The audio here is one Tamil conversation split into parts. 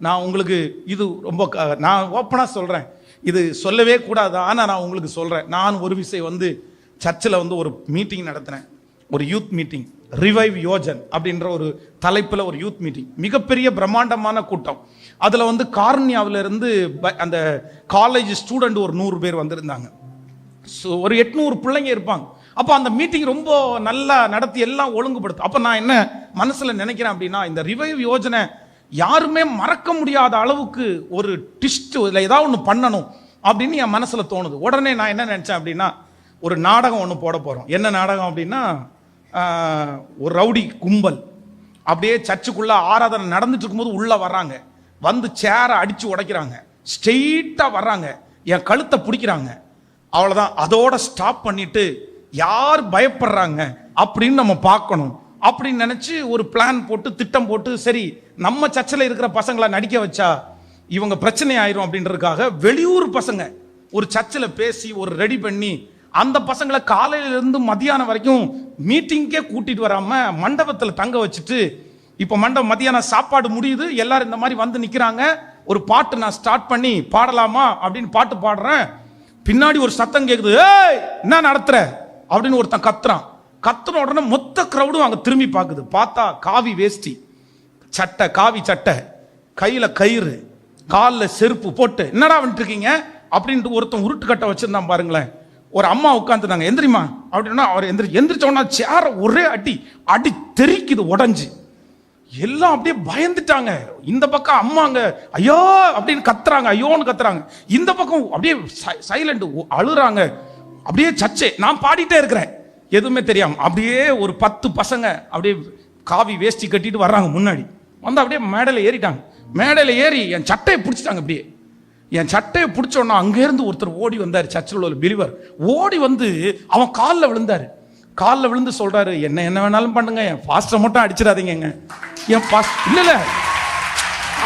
நான் உங்களுக்கு இது ரொம்ப நான் ஓப்பனாக சொல்கிறேன் இது சொல்லவே கூடாது ஆனால் நான் உங்களுக்கு சொல்கிறேன் நான் ஒரு விஷயம் வந்து சர்ச்சில் வந்து ஒரு மீட்டிங் நடத்தினேன். ஒரு யூத் மீட்டிங் ரிவைவ் யோஜன் அப்படின்ற ஒரு தலைப்பில் ஒரு யூத் மீட்டிங் மிகப்பெரிய பிரம்மாண்டமான கூட்டம். அதில் வந்து கார்னியாவுல இருந்து ப- அந்த காலேஜ் ஸ்டூடெண்ட் ஒரு நூறு பேர் வந்திருந்தாங்க. ஸோ ஒரு எட்நூறு பிள்ளைங்க இருப்பாங்க. அப்போ அந்த மீட்டிங் ரொம்ப நல்லா நடத்தி எல்லாம் ஒழுங்குபடுத்தும் அப்போ நான் என்ன மனசில் நினைக்கிறேன் அப்படின்னா இந்த ரிவைவ் யோஜனை யாருமே மறக்க முடியாத அளவுக்கு ஒரு டிஸ்ட் இல்லை ஏதாவது ஒன்று பண்ணணும் அப்படின்னு என் மனசில் தோணுது. உடனே நான் என்ன நினச்சேன் அப்படின்னா ஒரு நாடகம் ஒன்று போட போகிறோம் என்ன நாடகம் அப்படின்னா ஒரு ரவுடி கும்பல். அப்படியே சர்ச்சுக்குள்ளே ஆராதனை நடந்துட்டு இருக்கும்போது உள்ளே வர்றாங்க. வந்து சேரை அடித்து உடைக்கிறாங்க. ஸ்ட்ரெயிட்டாக வர்றாங்க. என் கழுத்தை பிடிக்கிறாங்க. அவ்வளோதான் அதோட ஸ்டாப் பண்ணிட்டு யார் பயப்படுறாங்க அப்படின்னு நம்ம பார்க்கணும். அப்படின்னு நினச்சி ஒரு பிளான் போட்டு திட்டம் போட்டு சரி நம்ம சர்ச்சில் இருக்கிற பசங்களை நடிக்க வச்சா இவங்க பிரச்சனை ஆயிரும் அப்படின்றதுக்காக வெளியூர் பசங்க ஒரு சர்ச்சில் பேசி ஒரு ரெடி பண்ணி அந்த பசங்களை காலையிலேருந்து மதியானம் வரைக்கும் மீட்டிங்கே கூட்டிகிட்டு வராமல் மண்டபத்தில் தங்க வச்சுட்டு இப்போ மண்டபம் மதியானம் சாப்பாடு முடியுது எல்லாரும் இந்த மாதிரி வந்து நிற்கிறாங்க ஒரு பாட்டு நான் ஸ்டார்ட் பண்ணி பாடலாமா அப்படின்னு பாட்டு பாடுறேன். பின்னாடி ஒரு சத்தம் கேட்குது ஏய் என்ன நடத்துகிற அப்படின்னு ஒருத்தன் கத்துறான். கத்துன உடனே மொத்த க்ரௌடும் அங்கே திரும்பி பார்க்குது பார்த்தா காவி வேஷ்டி சட்டை காவி சட்டை கையில் கயிறு காலில் செருப்பு போட்டு என்னடா வந்துட்டுருக்கீங்க அப்படின்ட்டு ஒருத்தன் உருட்டு கட்டை வச்சுருந்தான் பாருங்களேன். ஒரு அம்மா உட்காந்துருந்தாங்க எந்திரிமா அப்படின்னா அவர் எந்திரி எந்திரிச்சோன்னா உடனே சேர ஒரே அடி அடி தெறிக்குது உடஞ்சி. எல்லாம் அப்படியே பயந்துட்டாங்க. இந்த பக்கம் அம்மாங்க ஐயோ அப்படின்னு கத்துறாங்க ஐயோன்னு கத்துறாங்க. இந்த பக்கம் அப்படியே சைலண்ட் அழுறாங்க. அப்படியே சச்சே நான் பாடிட்டே இருக்கிறேன். எதுவுமே தெரியாம அப்படியே ஒரு பத்து பசங்க அப்படியே காவி வேஷ்டி கட்டிட்டு வர்றாங்க முன்னாடி. வந்து அப்படியே மேடையில் ஏறிட்டாங்க. மேடையில் ஏறி என் சட்டையை பிடிச்சிட்டாங்க அப்படியே. என் சட்டையை பிடிச்சோன்னா அங்கேருந்து ஒருத்தர் ஓடி வந்தார் சர்ச்சில் ஒரு பிலிவர் ஓடி வந்து அவன் காலில் விழுந்தார். காலில் விழுந்து சொல்கிறாரு என்ன என்ன வேணாலும் பண்ணுங்க என் ஃபாஸ்ட்டை மட்டும் அடிச்சிடாதீங்க என் ஃபாஸ்ட் இல்லை இல்லை.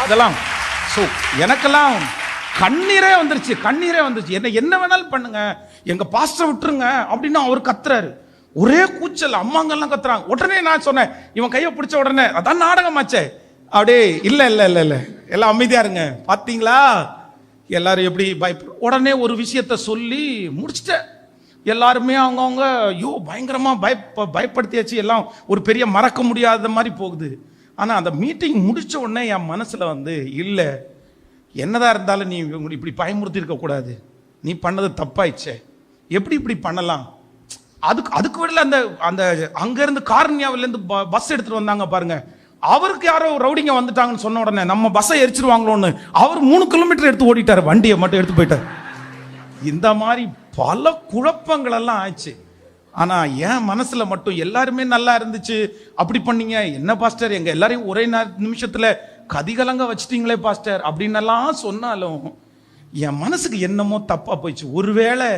அதெல்லாம். ஸோ எனக்கெல்லாம் கண்ணீரே வந்துருச்சு கண்ணீரே வந்துருச்சு. என்ன என்ன வேணாலும் பண்ணுங்க எங்கள் பாஸ்டரை விட்டுருங்க அப்படின்னு அவர் கத்துறாரு. ஒரே கூச்சல் அம்மாங்கெல்லாம் கத்துறாங்க. உடனே நான் சொன்னேன் இவன் கையை பிடிச்ச உடனே அதான் நாடகமாச்சே. அப்படியே இல்லை இல்லை இல்லை இல்லை எல்லாம் அமைதியாக இருங்க. பார்த்தீங்களா எல்லாரும் எப்படி பயப்பட உடனே ஒரு விஷயத்த சொல்லி முடிச்சிட்டேன். எல்லாருமே அவங்கவுங்க ஐயோ பயங்கரமாக பயப்ப பயப்படுத்தியாச்சு. எல்லாம் ஒரு பெரிய மறக்க முடியாத மாதிரி போகுது. ஆனால் அந்த மீட்டிங் முடித்த உடனே என் மனசில் வந்து இல்லை என்னதான் இருந்தாலும் நீ இப்படி பயமுறுத்தி இருக்கக்கூடாது நீ பண்ணது தப்பாயிச்சே எப்படி இப்படி பண்ணலாம்? அதுக்கு அதுக்கு விடல அந்த அந்த அங்கேருந்து காரணியாவிலேருந்து பஸ் எடுத்துகிட்டு வந்தாங்க பாருங்க. அவருக்கு யாரோ ரவுடிங்க வந்துட்டாங்கன்னு சொன்ன உடனே நம்ம பஸ்ஸை எரிச்சிருவாங்களோன்னு அவர் மூணு கிலோமீட்டர் எடுத்து ஓடிட்டார். வண்டியை மட்டும் எடுத்து போயிட்டார். இந்த மாதிரி பல குழப்பங்கள் எல்லாம் ஆச்சு. ஆனால் என் மனசில் மட்டும் எல்லாருமே நல்லா இருந்துச்சு. அப்படி பண்ணீங்க. என்ன பாஸ்டர்? எங்கள் எல்லாரையும் ஒரே நிமிஷத்தில் கதிகலங்க வச்சிட்டீங்களே பாஸ்டர். அப்படின்னு சொன்னாலும் என் மனசுக்கு என்னமோ தப்பாக போயிடுச்சு. ஒருவேளை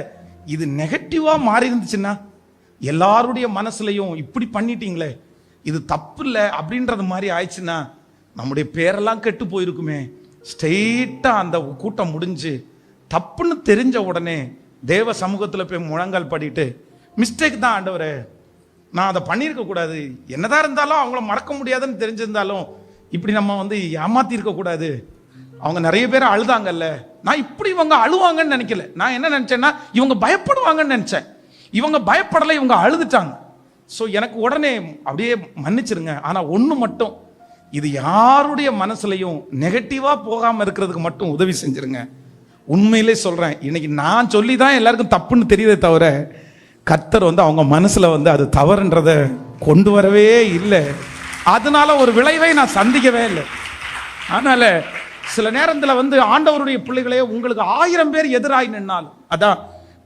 இது நெகட்டிவாக மாறி இருந்துச்சுன்னா எல்லாருடைய மனசுலையும் இப்படி பண்ணிட்டீங்களே இது தப்பு இல்லை அப்படின்றது மாதிரி ஆயிடுச்சுன்னா நம்முடைய பேரெல்லாம் கெட்டு போயிருக்குமே. ஸ்ட்ரெயிட்டாக அந்த கூட்டம் முடிஞ்சு தப்புன்னு தெரிஞ்ச உடனே தேவ சமூகத்தில் போய் முழங்கால் படிட்டு மிஸ்டேக் தான் ஆண்டவரே. நான் அதை பண்ணியிருக்க கூடாது. என்னதான் இருந்தாலும் அவங்கள மறக்க முடியாதுன்னு தெரிஞ்சிருந்தாலும் இப்படி நம்ம வந்து ஏமாத்தி கூடாது. அவங்க நிறைய பேர் அழுதாங்கல்ல. நான் இப்படி இவங்க அழுவாங்கன்னு நினைக்கல. நான் என்ன நினைச்சேன்னா இவங்க பயப்படுவாங்கன்னு நினைச்சேன். இவங்க பயப்படலை இவங்க அழுதுட்டாங்க. ஸோ எனக்கு உடனே அப்படியே மன்னிச்சிருங்க. ஆனால் ஒன்று மட்டும் இது யாருடைய மனசுலையும் நெகட்டிவாக போகாமல் இருக்கிறதுக்கு மட்டும் உதவி செஞ்சுருங்க. உண்மையிலே சொல்கிறேன் இன்னைக்கு நான் சொல்லி தான் எல்லாருக்கும் தப்புன்னு தெரியுதே தவிர கர்த்தர் வந்து அவங்க மனசில் வந்து அது தவறுன்றத கொண்டு வரவே இல்லை. அதனால ஒரு விளைவை நான் சந்திக்கவே இல்லை. அதனால சில நேரத்தில் வந்து ஆண்டவருடைய பிள்ளைகளே உங்களுக்கு ஆயிரம் பேர் எதிராய் நின்னாலும் அதான்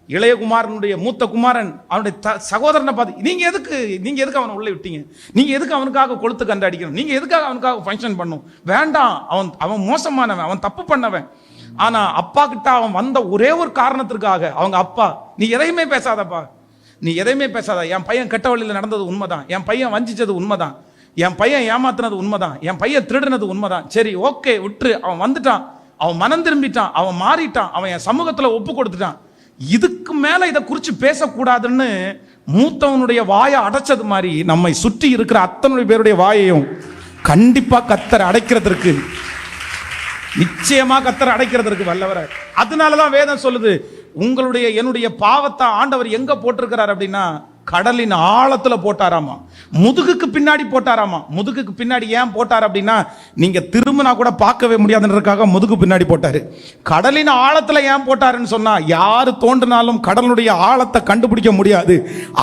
இளையகுமாரனுடைய மூத்த குமாரன் அவனுடைய த- சகோதரனை பார்த்து நீங்கள் எதுக்கு நீங்கள் எதுக்கு அவனை உள்ளே விட்டீங்க? நீங்கள் எதுக்கு அவனுக்காக கொளுத்து கண்டு அடிக்கணும்? நீங்கள் எதுக்காக அவனுக்காக ஃபங்க்ஷன் பண்ணும் வேண்டாம் அவன் அவன் மோசமானவன் அவன் தப்பு பண்ணவன். ஆனால் அப்பா கிட்ட அவன் வந்த ஒரே ஒரு காரணத்திற்காக அவங்க அப்பா நீ எதையுமே பேசாதப்பா. நீ எதையுமே பேசாத. என் பையன் கெட்ட வழியில் நடந்தது உண்மைதான். என் பையன் வஞ்சிச்சது உண்மைதான். என் பையன் ஏமாத்தினது உண்மைதான். என் பையன் திருடினது உண்மைதான். சரி ஓகே விட்டுரு. அவன் வந்துட்டான். அவன் மனம் திரும்பிட்டான். அவன் மாறிட்டான். அவன் என் சமூகத்தில் ஒப்பு கொடுத்துட்டான். இதுக்கு மேல இதை குறித்து பேசக்கூடாதுன்னு மூத்தவனுடைய வாயை அடைச்சது மாதிரி நம்மை சுற்றி இருக்கிற அத்தனை பேருடைய வாயையும் கண்டிப்பா கத்தர் அடைக்கிறதற்கு நிச்சயமா கத்தர் அடைக்கிறதற்கு அதனால அதனாலதான் வேதம் சொல்லுது உங்களுடைய என்னுடைய பாவத்தை ஆண்டவர் எங்க போட்டிருக்கிறார் அப்படின்னா கடலின் ஆழத்தில் போட்டாராமா? முதுகுக்கு பின்னாடி போட்டாராமா? முதுகுக்கு பின்னாடி ஏன் போட்டார் அப்படின்னா நீங்கள் திரும்பினா கூட பார்க்கவே முடியாதுன்றதுக்காக முதுகு பின்னாடி போட்டார். கடலின் ஆழத்தில் ஏன் போட்டாருன்னு சொன்னால் யார் தோண்டினாலும் கடலுடைய ஆழத்தை கண்டுபிடிக்க முடியாது.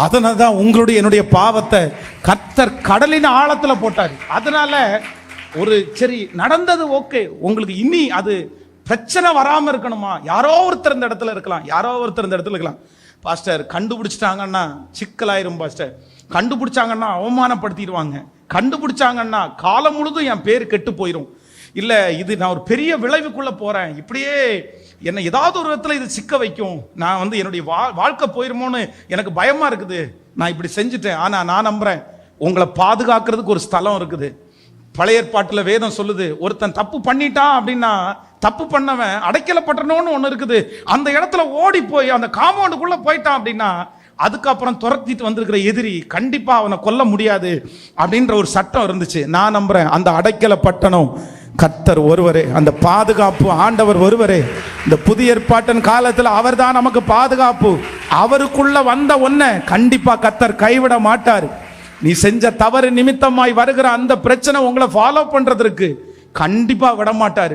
அதனால தான் உங்களுடைய என்னுடைய பாவத்தை கத்தர் கடலின் ஆழத்தில் போட்டார். அதனால ஒரு சரி நடந்தது ஓகே. உங்களுக்கு இனி அது பிரச்சனை வராமல் இருக்கணுமா? யாரோ ஒருத்தர் இந்த இடத்துல இருக்கலாம். யாரோ ஒருத்தர் இந்த இடத்துல இருக்கலாம். பாஸ்டர் கண்டுபிடிச்சிட்டாங்கன்னா சிக்கலாயிரும் பாஸ்டர். கண்டுபிடிச்சாங்கன்னா அவமானப்படுத்திடுவாங்க. கண்டுபிடிச்சாங்கன்னா காலம் முழுதும் என் பேர் கெட்டு போயிடும் இல்லை இது நான் ஒரு பெரிய விளைவுக்குள்ளே போகிறேன் இப்படியே என்னை ஏதாவது ஒரு விதத்தில் இது சிக்க வைக்கும். நான் வந்து என்னுடைய வா- வாழ்க்கை போயிருமோன்னு எனக்கு பயமாக இருக்குது. நான் இப்படி செஞ்சுட்டேன். ஆனால் நான் நம்புகிறேன் உங்களை பாதுகாக்கிறதுக்கு ஒரு ஸ்தலம் இருக்குது. பழைய ஏற்பாட்டில் வேதம் சொல்லுது. ஒருத்தன் தப்பு பண்ணிட்டான் அப்படின்னா தப்பு பண்ணவன் அடைக்கலப்பட்டணும்னு ஒன்று இருக்குது. அந்த இடத்துல ஓடி போய் அந்த காம்பவுண்டுக்குள்ளே போயிட்டான் அப்படின்னா அதுக்கப்புறம் துரத்திட்டு வந்திருக்கிற எதிரி கண்டிப்பாக அவனை கொல்ல முடியாது அப்படின்ற ஒரு சட்டம் இருந்துச்சு. நான் நம்புறேன் அந்த அடைக்கல பட்டணம் கத்தர் ஒருவரே அந்த பாதுகாப்பு ஆண்டவர் ஒருவரே இந்த புதிய ஏற்பாட்டின் அவர் அவர்தான் நமக்கு பாதுகாப்பு. அவருக்குள்ள வந்த ஒன்ன கண்டிப்பாக கத்தர் கைவிட மாட்டார். நீ செஞ்ச தவறு நிமித்தமாய் வருகிற அந்த பிரச்சனை உங்களை ஃபாலோ பண்ணுறதுக்கு கண்டிப்பாக விட மாட்டார்